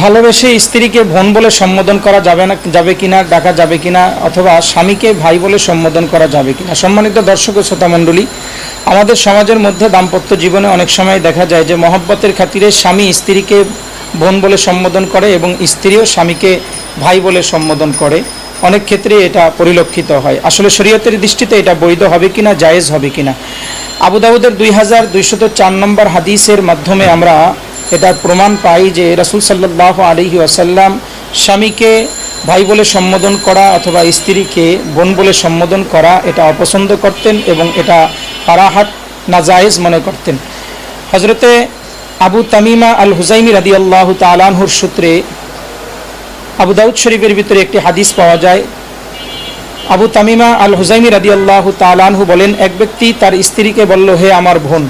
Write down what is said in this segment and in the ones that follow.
ভালোবেসে স্ত্রীকে বোন বলে সম্বোধন করা যাবে না, যাবে কিনা, ডাকা যাবে কিনা, অথবা স্বামীকে ভাই বলে সম্বোধন করা যাবে কিনা। সম্মানিত দর্শক ও শ্রোতা মণ্ডলী, আমাদের সমাজের মধ্যে দাম্পত্য জীবনে অনেক সময় দেখা যায় যে মহব্বতের খাতিরে স্বামী স্ত্রীকে বোন বলে সম্বোধন করে এবং স্ত্রীও স্বামীকে ভাই বলে সম্বোধন করে। অনেক ক্ষেত্রে এটা পরিলক্ষিত হয়। আসলে শরীয়তের দৃষ্টিতে এটা বৈধ হবে কিনা, জায়েজ হবে কিনা? আবু দাউদের দুই হাজার দুইশত চার নম্বর হাদিসের মাধ্যমে আমরা এটার প্রমাণ পাই যে রাসূল সাল্লাহ আলহি আসাল্লাম স্বামীকে ভাই বলে সম্বোধন করা অথবা স্ত্রীকে বোন বলে সম্বোধন করা এটা অপছন্দ করতেন এবং এটা পারাহাত নাজায়েজ মনে করতেন। হজরতে আবু তামিমা আল হুজাইমি রাদি আল্লাহ তালানহুর সূত্রে আবু দাউদ শরীফের ভিতরে একটি হাদিস পাওয়া যায়। আবু তামিমা আল হুজাইমি রাদি আল্লাহ তালানহু বলেন, এক ব্যক্তি তার স্ত্রীকে বলল, হে আমার বোন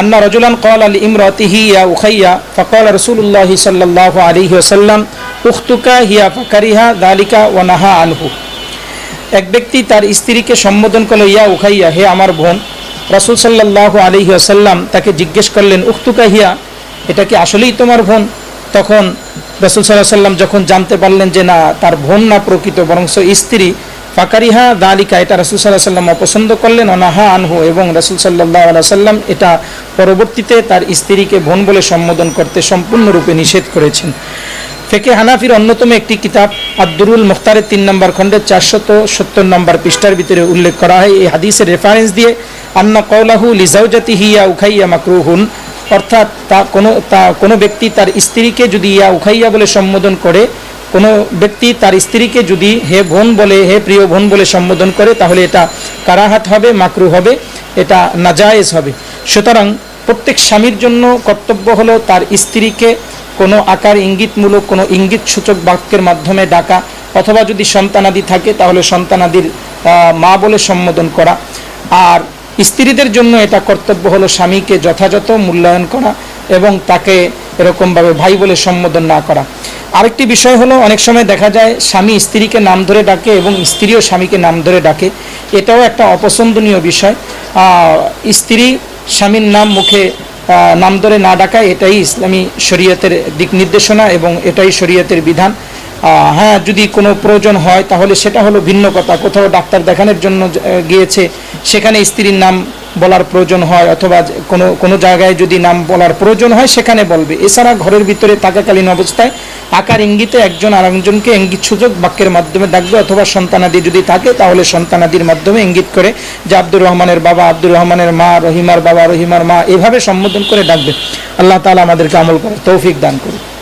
আন্না রজুলান কল আল ইমরাতিহি ইয়া উখাইয়া ফকল রসুল্লাহ সাল্লাহ আলিহি ওসাল্লাম উখতুকা হিয়া ফাকারিহা দালিকা ও নাহা আনহু। এক ব্যক্তি তার স্ত্রীকে সম্বোধন করল, ইয়া উখাইয়া, হে আমার বোন। রাসুল সাল্লাহ আলিহি আসাল্লাম তাকে জিজ্ঞেস করলেন, উখতুকা হিয়া, এটা কি আসলেই তোমার বোন? তখন রসুল সাল্লাহ সাল্লাম যখন জানতে পারলেন যে না, তার বোন না প্রকৃত বরং স্ত্রী ফাকারিহা দালিকা, এটা রসুল সাল্লাহ সাল্লাম অপছন্দ করলেন, অনাহা আনহু, এবং রসুল সাল্লাহ সাল্লাম এটা পরবর্তীতে তার স্ত্রীকে বোন বলে সম্বোধন করতে সম্পূর্ণরূপে নিষেধ করেছেন। ফেকে হানাফির অন্যতম একটি কিতাব আব্দুরুল মুখতারের তিন নম্বর খণ্ডের চারশত সত্তর নম্বর পৃষ্ঠার ভিতরে উল্লেখ করা হয়, এই হাদিসের রেফারেন্স দিয়ে, আন্না কৌলাহু লিজাউজাতি হিয়া উখাইয়া মাকরুহুন, অর্থাৎ তা কোনো তা কোনো ব্যক্তি তার স্ত্রীকে যদি ইয়া উখাইয়া বলে সম্বোধন করে কোনো ব্যক্তি তার স্ত্রীকে যদি হে বোন বলে, হে প্রিয় বোন বলে সম্বোধন করে, তাহলে এটা কারাহাত হবে, মাকরু হবে, এটা নাজায়েজ হবে। সুতরাং প্রত্যেক স্বামীর জন্য কর্তব্য হলো তার স্ত্রীকে কোনো আকার ইঙ্গিতমূলক, কোনো ইঙ্গিত সূচক বাক্যের মাধ্যমে ডাকা, অথবা যদি সন্তানাদি থাকে, তাহলে সন্তানাদির মা বলে সম্বোধন করা। আর স্ত্রীদের জন্য এটা কর্তব্য হলো স্বামীকে যথাযথ মূল্যায়ন করা এবং তাকে এরকমভাবে ভাই বলে সম্বোধন না করা। আরেকটি বিষয় হলো, অনেক সময় দেখা যায় স্বামী স্ত্রীকে নাম ধরে ডাকে এবং স্ত্রীও স্বামীকে নাম ধরে ডাকে। এটাও একটা অপছন্দনীয় বিষয়। স্ত্রী স্বামীর নাম মুখে নাম ধরে না ডাকায়, এটাই ইসলামী শরীয়তের দিক নির্দেশনা এবং এটাই শরীয়তের বিধান। হ্যাঁ যদি কোনো প্রয়োজন হয়, তাহলে সেটা হলো ভিন্ন কথা। কোথাও ডাক্তার দেখানোর জন্য গিয়েছে, সেখানে স্ত্রীর নাম বলার প্রয়োজন হয়, অথবা কোনো কোনো জায়গায় যদি নাম বলার প্রয়োজন হয়, সেখানে বলবে। এছাড়া ঘরের ভিতরে থাকাকালীন অবস্থায় আকার ইঙ্গিতে একজন আরেকজনকে ইঙ্গিত সুযোগ বাক্যের মাধ্যমে ডাকবে, অথবা সন্তানাদি যদি থাকে, তাহলে সন্তানাদির মাধ্যমে ইঙ্গিত করে যে আব্দুর রহমানের বাবা, আব্দুর রহমানের মা, রহিমার বাবা, রহিমার মা, এভাবে সম্বোধন করে ডাকবে। আল্লাহ তালা আমাদেরকে আমল করে তৌফিক দান করুন